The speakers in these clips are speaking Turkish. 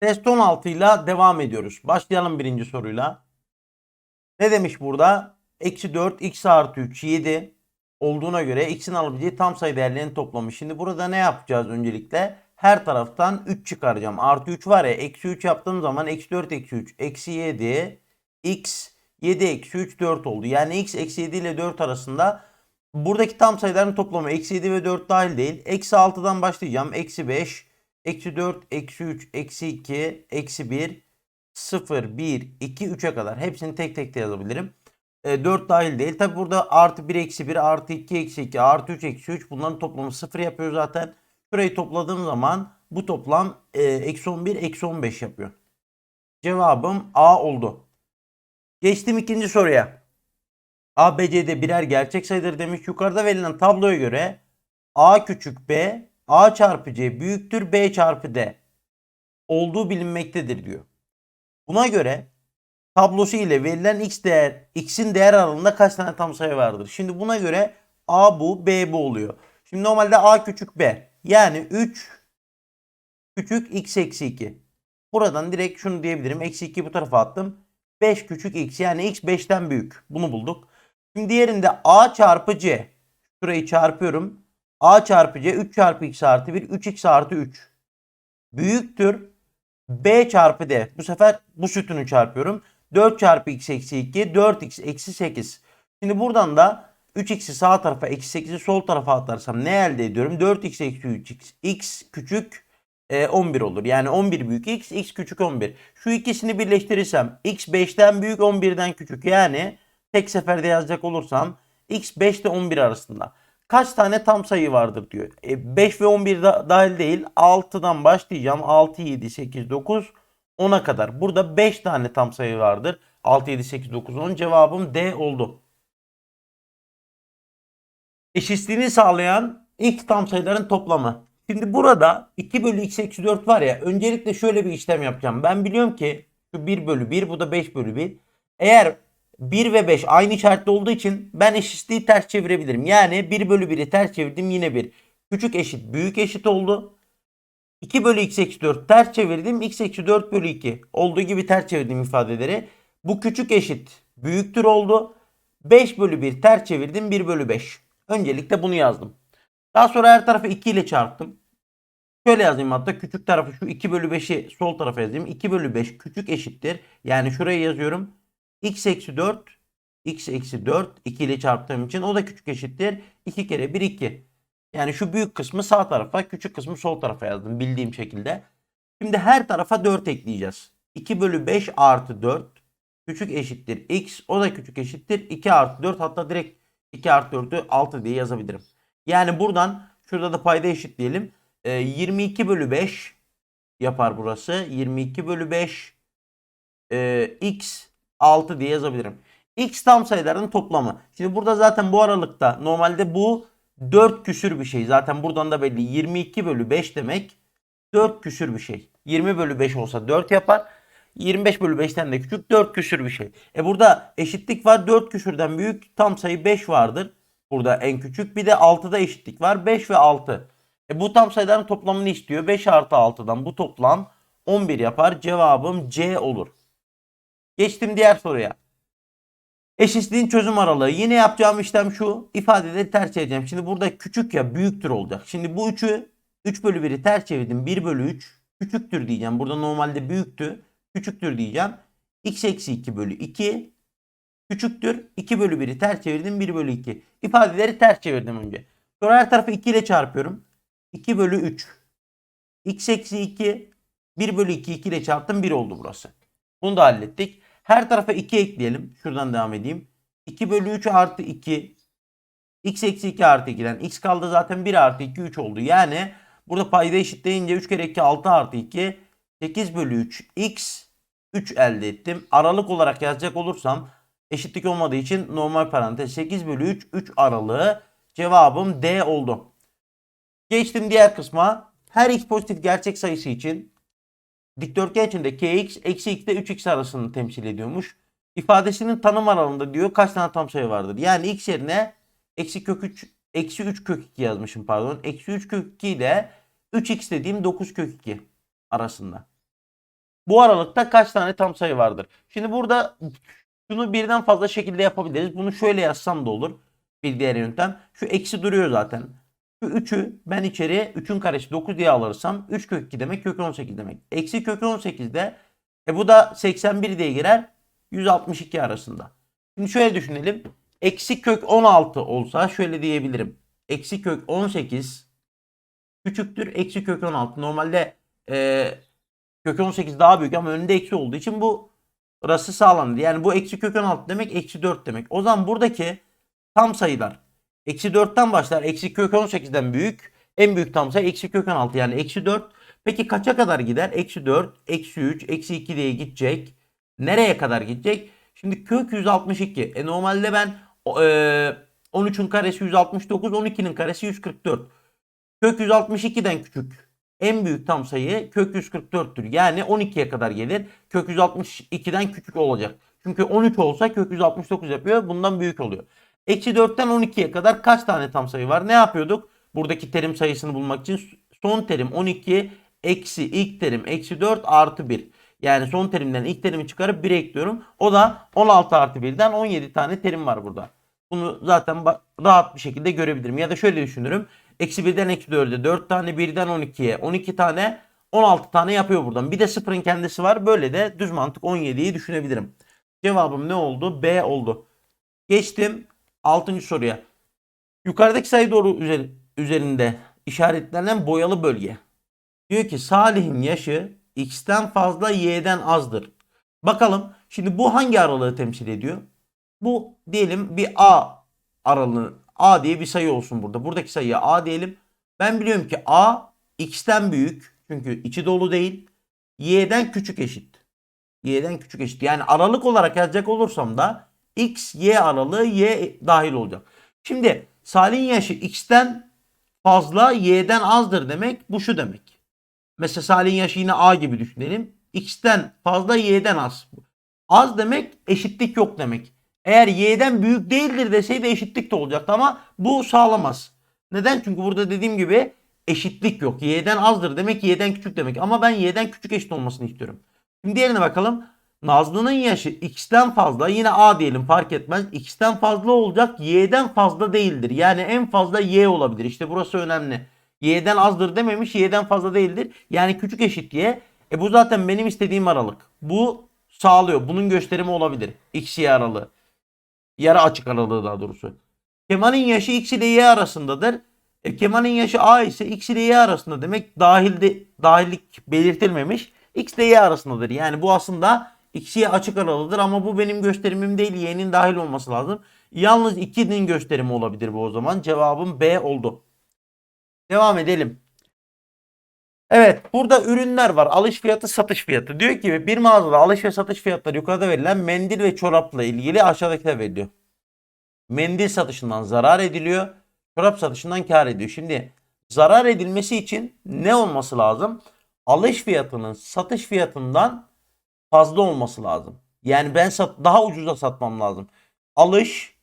Test 16 ile devam ediyoruz. Başlayalım birinci soruyla. Ne demiş burada? Eksi 4 x artı 3 7 olduğuna göre x'in alabileceği tam sayı değerlerini toplamış. Şimdi burada ne yapacağız öncelikle? Her taraftan 3 çıkaracağım. Artı 3 var ya eksi 3 yaptığım zaman eksi 4 eksi 3 eksi 7 x 7 eksi 3 4 oldu. Yani x eksi 7 ile 4 arasında buradaki tam sayıların toplamı eksi 7 ve 4 dahil değil. Eksi 6'dan başlayacağım. Eksi 5 Eksi 4, eksi 3, eksi 2, eksi 1, 0, 1, 2, 3'e kadar. Hepsini tek tek de yazabilirim. E, 4 dahil değil. Tabi burada artı 1, eksi 1, artı 2, eksi 2, artı 3, eksi 3. Bunların toplamı 0 yapıyor zaten. Şurayı topladığım zaman bu toplam e, eksi 11, eksi 15 yapıyor. Cevabım A oldu. Geçtim ikinci soruya. A, B, C'de birer gerçek sayıdır demiş. Yukarıda verilen tabloya göre A küçük B A çarpı C büyüktür B çarpı D olduğu bilinmektedir diyor. Buna göre tablosu ile verilen x değer x'in değer aralığında kaç tane tam sayı vardır? Şimdi buna göre A bu B bu oluyor. Şimdi normalde A küçük B yani 3 küçük x eksi 2. Buradan direkt şunu diyebilirim. Eksi 2 bu tarafa attım. 5 küçük x yani x 5'ten büyük. Bunu bulduk. Şimdi diğerinde A çarpı C. Şurayı çarpıyorum. A çarpı C 3 çarpı x artı 1 3x artı 3 büyüktür B çarpı D. Bu sefer bu sütünü çarpıyorum. 4 çarpı x eksi 2 4x eksi 8. Şimdi buradan da 3x'i sağ tarafa eksi 8'i sol tarafa atarsam ne elde ediyorum? 4x eksi 3x x küçük e, 11 olur. Yani 11 büyük x x küçük 11. Şu ikisini birleştirirsem x 5'ten büyük 11'den küçük. Yani tek seferde yazacak olursam x 5 ile 11 arasında kaç tane tam sayı vardır diyor. E, 5 ve 11 da, dahil değil. 6'dan başlayacağım. 6, 7, 8, 9, 10'a kadar. Burada 5 tane tam sayı vardır. 6, 7, 8, 9, 10. Cevabım D oldu. Eşitliğini sağlayan ilk tam sayıların toplamı. Şimdi burada 2 bölü x eksi 4 var ya. Öncelikle şöyle bir işlem yapacağım. Ben biliyorum ki şu 1 bölü 1 bu da 5 bölü 1. Eğer 1 ve 5 aynı işaretli olduğu için ben eşitliği ters çevirebilirim. Yani 1 bölü 1'i ters çevirdim yine 1. Küçük eşit büyük eşit oldu. 2 bölü x eksi 4 ters çevirdim. x eksi 4 bölü 2 olduğu gibi ters çevirdim ifadeleri. Bu küçük eşit büyüktür oldu. 5 bölü 1 ters çevirdim 1 bölü 5. Öncelikle bunu yazdım. Daha sonra her tarafı 2 ile çarptım. Şöyle yazayım hatta küçük tarafı şu 2 bölü 5'i sol tarafa yazayım. 2 bölü 5 küçük eşittir. Yani şuraya yazıyorum x eksi 4 x eksi 4 2 ile çarptığım için o da küçük eşittir. 2 kere 1 2. Yani şu büyük kısmı sağ tarafa küçük kısmı sol tarafa yazdım bildiğim şekilde. Şimdi her tarafa 4 ekleyeceğiz. 2 bölü 5 artı 4 küçük eşittir x o da küçük eşittir 2 artı 4 hatta direkt 2 artı 4'ü 6 diye yazabilirim. Yani buradan şurada da payda eşitleyelim. E, 22 bölü 5 yapar burası. 22 bölü 5 e, x 6 diye yazabilirim. X tam sayıların toplamı. Şimdi burada zaten bu aralıkta normalde bu 4 küsür bir şey. Zaten buradan da belli. 22 bölü 5 demek 4 küsür bir şey. 20 bölü 5 olsa 4 yapar. 25 bölü 5'ten de küçük 4 küsür bir şey. E burada eşitlik var. 4 küsürden büyük tam sayı 5 vardır. Burada en küçük. Bir de 6'da eşitlik var. 5 ve 6. E bu tam sayıların toplamını istiyor. 5 artı 6'dan bu toplam 11 yapar. Cevabım C olur. Geçtim diğer soruya. Eşitliğin çözüm aralığı. Yine yapacağım işlem şu. İfadeleri ters çevireceğim. Şimdi burada küçük ya büyüktür olacak. Şimdi bu 3'ü 3 bölü 1'i ters çevirdim. 1 bölü 3 küçüktür diyeceğim. Burada normalde büyüktü. Küçüktür diyeceğim. x eksi 2 bölü 2 küçüktür. 2 bölü 1'i ters çevirdim. 1 bölü 2. İfadeleri ters çevirdim önce. Sonra her tarafı 2 ile çarpıyorum. 2 bölü 3. x eksi 2 1 bölü 2 2 ile çarptım 1 oldu burası. Bunu da hallettik. Her tarafa 2 ekleyelim. Şuradan devam edeyim. 2 bölü 3 artı 2. x eksi 2 artı 2'den. x kaldı zaten 1 artı 2 3 oldu. Yani burada payda eşitleyince 3 kere 2 6 artı 2. 8 bölü 3 x 3 elde ettim. Aralık olarak yazacak olursam eşitlik olmadığı için normal parantez 8 bölü 3 3 aralığı cevabım D oldu. Geçtim diğer kısma. Her x pozitif gerçek sayısı için Dikdörtgen içinde kx eksi x ile 3x arasını temsil ediyormuş. İfadesinin tanım aralığında diyor kaç tane tam sayı vardır. Yani x yerine eksi kök 3 eksi 3 kök 2 yazmışım pardon. Eksi 3 kök 2 ile 3x dediğim 9 kök 2 arasında. Bu aralıkta kaç tane tam sayı vardır? Şimdi burada şunu birden fazla şekilde yapabiliriz. Bunu şöyle yazsam da olur. Bir diğer yöntem. Şu eksi duruyor zaten. Şu 3'ü ben içeriye 3'ün karesi 9 diye alırsam 3 kök 2 demek kök 18 demek. Eksi kök 18'de e bu da 81 diye girer 162 arasında. Şimdi şöyle düşünelim. Eksi kök 16 olsa şöyle diyebilirim. Eksi kök 18 küçüktür eksi kök 16. Normalde e, kök 18 daha büyük ama önünde eksi olduğu için bu burası sağlandı. Yani bu eksi kök 16 demek eksi 4 demek. O zaman buradaki tam sayılar eksi 4'ten başlar. Eksi kök 18'den büyük. En büyük tam sayı eksi kök 16 yani eksi 4. Peki kaça kadar gider? Eksi 4, eksi 3, eksi 2 diye gidecek. Nereye kadar gidecek? Şimdi kök 162. E normalde ben e, 13'ün karesi 169, 12'nin karesi 144. Kök 162'den küçük. En büyük tam sayı kök 144'tür. Yani 12'ye kadar gelir. Kök 162'den küçük olacak. Çünkü 13 olsa kök 169 yapıyor. Bundan büyük oluyor. Eksi 4'ten 12'ye kadar kaç tane tam sayı var? Ne yapıyorduk? Buradaki terim sayısını bulmak için son terim 12 eksi ilk terim eksi 4 artı 1. Yani son terimden ilk terimi çıkarıp 1 ekliyorum. O da 16 artı 1'den 17 tane terim var burada. Bunu zaten rahat bir şekilde görebilirim. Ya da şöyle düşünürüm. Eksi 1'den eksi 4'e 4 tane 1'den 12'ye 12 tane 16 tane yapıyor buradan. Bir de sıfırın kendisi var. Böyle de düz mantık 17'yi düşünebilirim. Cevabım ne oldu? B oldu. Geçtim 6. soruya. Yukarıdaki sayı doğru üzeri- üzerinde işaretlenen boyalı bölge. Diyor ki Salih'in yaşı x'ten fazla y'den azdır. Bakalım şimdi bu hangi aralığı temsil ediyor? Bu diyelim bir a aralığı a diye bir sayı olsun burada. Buradaki sayıya a diyelim. Ben biliyorum ki a x'ten büyük çünkü içi dolu değil. y'den küçük eşit. y'den küçük eşit. Yani aralık olarak yazacak olursam da x y aralığı y dahil olacak. Şimdi Salih'in yaşı x'ten fazla y'den azdır demek bu şu demek. Mesela Salih'in yaşı yine a gibi düşünelim. x'ten fazla y'den az. Az demek eşitlik yok demek. Eğer y'den büyük değildir deseydi eşitlik de olacaktı ama bu sağlamaz. Neden? Çünkü burada dediğim gibi eşitlik yok. Y'den azdır demek y'den küçük demek. Ama ben y'den küçük eşit olmasını istiyorum. Şimdi diğerine bakalım. Nazlı'nın yaşı x'ten fazla yine a diyelim fark etmez. x'ten fazla olacak y'den fazla değildir. Yani en fazla y olabilir. İşte burası önemli. y'den azdır dememiş y'den fazla değildir. Yani küçük eşit y. E bu zaten benim istediğim aralık. Bu sağlıyor. Bunun gösterimi olabilir. x y aralığı. Yarı açık aralığı daha doğrusu. Kemal'in yaşı x ile y arasındadır. E, Kemal'in yaşı a ise x ile y arasında demek dahilde dahillik belirtilmemiş. X ile y arasındadır. Yani bu aslında y açık aralığıdır ama bu benim gösterimim değil. Y'nin dahil olması lazım. Yalnız 2'nin gösterimi olabilir bu o zaman. Cevabım B oldu. Devam edelim. Evet burada ürünler var. Alış fiyatı satış fiyatı. Diyor ki bir mağazada alış ve satış fiyatları yukarıda verilen mendil ve çorapla ilgili aşağıdakiler veriliyor. Mendil satışından zarar ediliyor. Çorap satışından kar ediyor. Şimdi zarar edilmesi için ne olması lazım? Alış fiyatının satış fiyatından fazla olması lazım. Yani ben sat, daha ucuza satmam lazım. Alış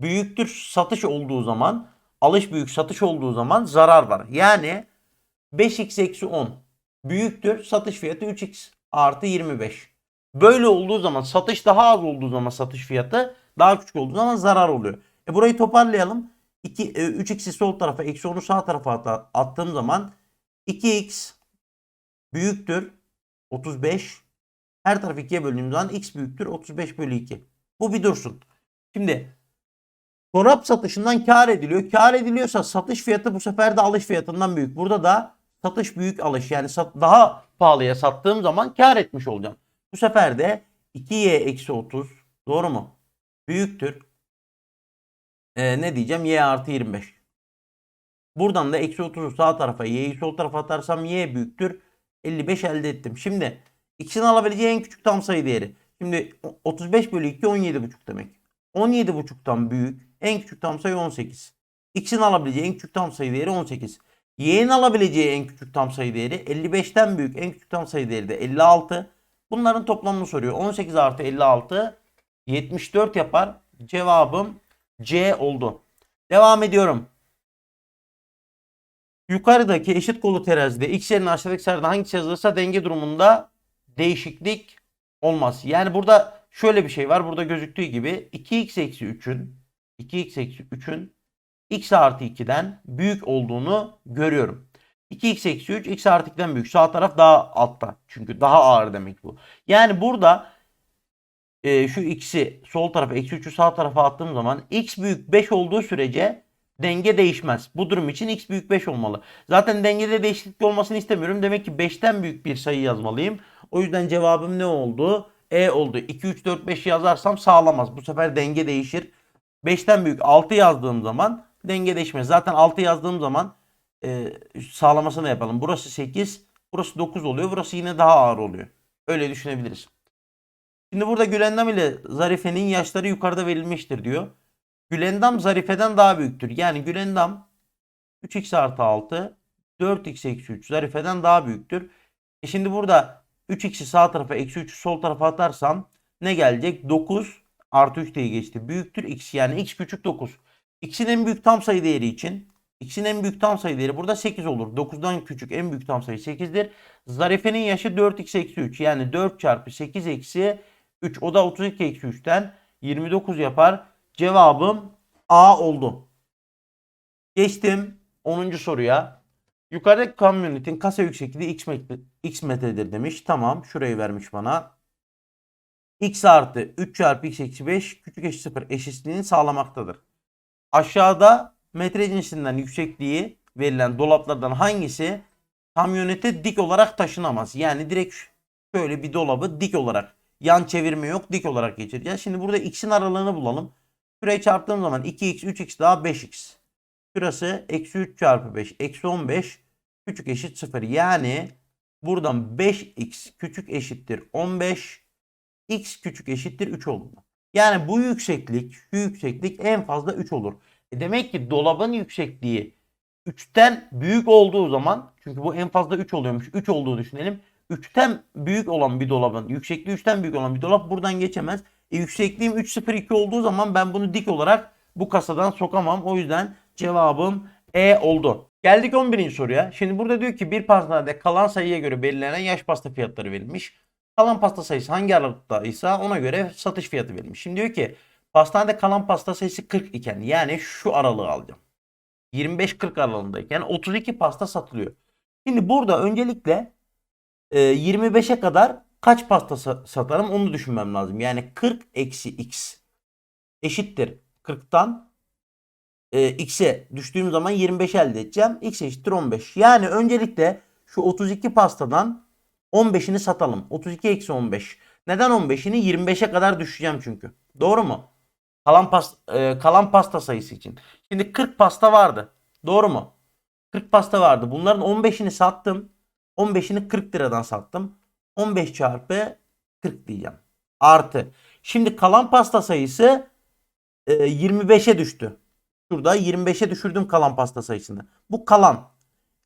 büyüktür satış olduğu zaman alış büyük satış olduğu zaman zarar var. Yani 5x eksi 10 büyüktür satış fiyatı 3x artı 25. Böyle olduğu zaman satış daha az olduğu zaman satış fiyatı daha küçük olduğu zaman zarar oluyor. E burayı toparlayalım. 2, e, 3x'i sol tarafa eksi 10'u sağ tarafa at- attığım zaman 2x büyüktür 35. Her tarafı 2'ye böldüğüm zaman x büyüktür 35 bölü 2. Bu bir dursun. Şimdi çorap satışından kar ediliyor. Kar ediliyorsa satış fiyatı bu sefer de alış fiyatından büyük. Burada da satış büyük alış yani sat, daha pahalıya sattığım zaman kar etmiş olacağım. Bu sefer de 2y eksi 30 doğru mu? Büyüktür. Ee, ne diyeceğim? y artı 25. Buradan da eksi 30'u sağ tarafa y'yi sol tarafa atarsam y büyüktür. 55 elde ettim. Şimdi x'in alabileceği en küçük tam sayı değeri. Şimdi 35 bölü 2 17,5 demek. 17,5'tan büyük en küçük tam sayı 18. X'in alabileceği en küçük tam sayı değeri 18. Y'nin alabileceği en küçük tam sayı değeri 55'ten büyük en küçük tam sayı değeri de 56. Bunların toplamını soruyor. 18 artı 56 74 yapar. Cevabım C oldu. Devam ediyorum. Yukarıdaki eşit kolu terazide x yerine aşağıdaki sayılardan hangisi yazılırsa denge durumunda değişiklik olmaz. Yani burada şöyle bir şey var. Burada gözüktüğü gibi 2x eksi 3'ün 2x eksi 3'ün x artı 2'den büyük olduğunu görüyorum. 2x eksi 3 x artı 2'den büyük. Sağ taraf daha altta. Çünkü daha ağır demek bu. Yani burada e, şu x'i sol tarafa eksi 3'ü sağ tarafa attığım zaman x büyük 5 olduğu sürece denge değişmez. Bu durum için x büyük 5 olmalı. Zaten dengede değişiklik olmasını istemiyorum. Demek ki 5'ten büyük bir sayı yazmalıyım. O yüzden cevabım ne oldu? E oldu. 2, 3, 4, 5 yazarsam sağlamaz. Bu sefer denge değişir. 5'ten büyük 6 yazdığım zaman denge değişmez. Zaten 6 yazdığım zaman e, sağlamasını yapalım. Burası 8, burası 9 oluyor. Burası yine daha ağır oluyor. Öyle düşünebiliriz. Şimdi burada Gülendam ile Zarife'nin yaşları yukarıda verilmiştir diyor. Gülendam Zarife'den daha büyüktür. Yani Gülendam 3x artı 6 4x eksi 3 Zarife'den daha büyüktür. E şimdi burada 3x'i sağ tarafa eksi 3'ü sol tarafa atarsam ne gelecek? 9 artı 3 diye geçti. Büyüktür x yani x küçük 9. X'in en büyük tam sayı değeri için x'in en büyük tam sayı değeri burada 8 olur. 9'dan küçük en büyük tam sayı 8'dir. Zarife'nin yaşı 4x eksi 3 yani 4 çarpı 8 eksi 3 o da 32 eksi 3'ten 29 yapar. Cevabım A oldu. Geçtim 10. soruya. Yukarıdaki kamyonetin kasa yüksekliği x, x metredir demiş. Tamam şurayı vermiş bana. x artı 3 çarpı x eksi 5 küçük eşit 0 eşitliğini sağlamaktadır. Aşağıda metre cinsinden yüksekliği verilen dolaplardan hangisi kamyonete dik olarak taşınamaz? Yani direkt şöyle bir dolabı dik olarak yan çevirme yok dik olarak geçireceğiz. Şimdi burada x'in aralığını bulalım. Şurayı çarptığım zaman 2x 3x daha 5x. Şurası eksi 3 çarpı 5 eksi 15 küçük eşit 0. Yani buradan 5x küçük eşittir 15 x küçük eşittir 3 oldu. Yani bu yükseklik şu yükseklik en fazla 3 olur. E demek ki dolabın yüksekliği 3'ten büyük olduğu zaman çünkü bu en fazla 3 oluyormuş. 3 olduğu düşünelim. 3'ten büyük olan bir dolabın yüksekliği 3'ten büyük olan bir dolap buradan geçemez. E, yüksekliğim 3.02 olduğu zaman ben bunu dik olarak bu kasadan sokamam. O yüzden cevabım E oldu. Geldik 11. soruya. Şimdi burada diyor ki bir pastanede kalan sayıya göre belirlenen yaş pasta fiyatları verilmiş. Kalan pasta sayısı hangi aralıkta ise ona göre satış fiyatı verilmiş. Şimdi diyor ki pastanede kalan pasta sayısı 40 iken yani şu aralığı alacağım. 25-40 aralığındayken 32 pasta satılıyor. Şimdi burada öncelikle e, 25'e kadar kaç pasta sa- satarım onu düşünmem lazım. Yani 40 eksi x eşittir 40'tan e, x'e düştüğüm zaman 25 elde edeceğim. x eşittir 15. Yani öncelikle şu 32 pastadan 15'ini satalım. 32 eksi 15. Neden 15'ini? 25'e kadar düşeceğim çünkü. Doğru mu? Kalan, pas, e, kalan pasta sayısı için. Şimdi 40 pasta vardı. Doğru mu? 40 pasta vardı. Bunların 15'ini sattım. 15'ini 40 liradan sattım. 15 çarpı 40 diyeceğim. Artı. Şimdi kalan pasta sayısı e, 25'e düştü. Şurada 25'e düşürdüm kalan pasta sayısını. Bu kalan.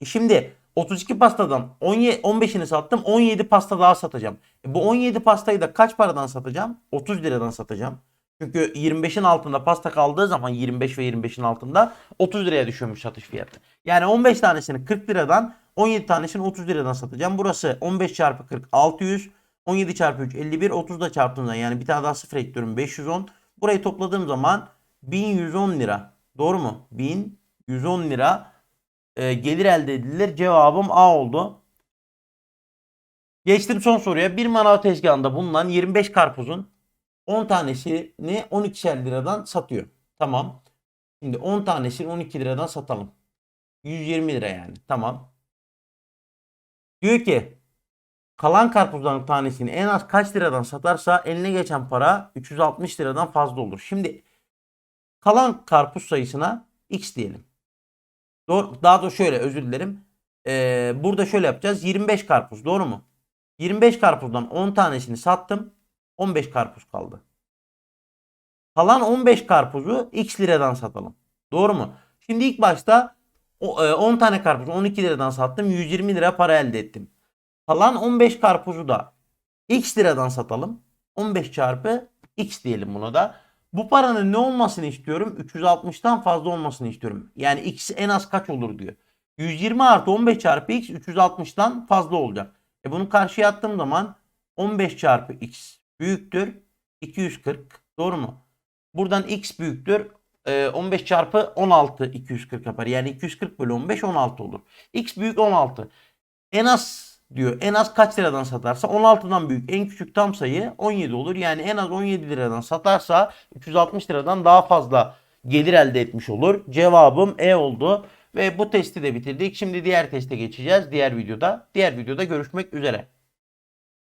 E şimdi 32 pastadan 17, 15'ini sattım. 17 pasta daha satacağım. E bu 17 pastayı da kaç paradan satacağım? 30 liradan satacağım. Çünkü 25'in altında pasta kaldığı zaman 25 ve 25'in altında 30 liraya düşüyormuş satış fiyatı. Yani 15 tanesini 40 liradan 17 tanesini 30 liradan satacağım. Burası 15 çarpı 40 600. 17 çarpı 3 51. 30 da çarptığım zaman yani bir tane daha sıfır ekliyorum 510. Burayı topladığım zaman 1110 lira. Doğru mu? 1110 lira e, gelir elde edilir. Cevabım A oldu. Geçtim son soruya. Bir manav tezgahında bulunan 25 karpuzun 10 tanesini 12'şer liradan satıyor. Tamam. Şimdi 10 tanesini 12 liradan satalım. 120 lira yani. Tamam. Diyor ki kalan karpuzların tanesini en az kaç liradan satarsa eline geçen para 360 liradan fazla olur. Şimdi kalan karpuz sayısına x diyelim. Doğru, daha da şöyle özür dilerim. Ee, burada şöyle yapacağız. 25 karpuz doğru mu? 25 karpuzdan 10 tanesini sattım. 15 karpuz kaldı. Kalan 15 karpuzu x liradan satalım. Doğru mu? Şimdi ilk başta o- e, 10 tane karpuz 12 liradan sattım. 120 lira para elde ettim. Kalan 15 karpuzu da x liradan satalım. 15 çarpı x diyelim buna da. Bu paranın ne olmasını istiyorum? 360'tan fazla olmasını istiyorum. Yani x en az kaç olur diyor. 120 artı 15 çarpı x 360'tan fazla olacak. E bunu karşıya attığım zaman 15 çarpı x büyüktür 240. Doğru mu? Buradan x büyüktür. e, 15 çarpı 16 240 yapar. Yani 240 bölü 15 16 olur. X büyük 16. En az diyor. En az kaç liradan satarsa 16'dan büyük. En küçük tam sayı 17 olur. Yani en az 17 liradan satarsa 360 liradan daha fazla gelir elde etmiş olur. Cevabım E oldu. Ve bu testi de bitirdik. Şimdi diğer teste geçeceğiz. Diğer videoda. Diğer videoda görüşmek üzere.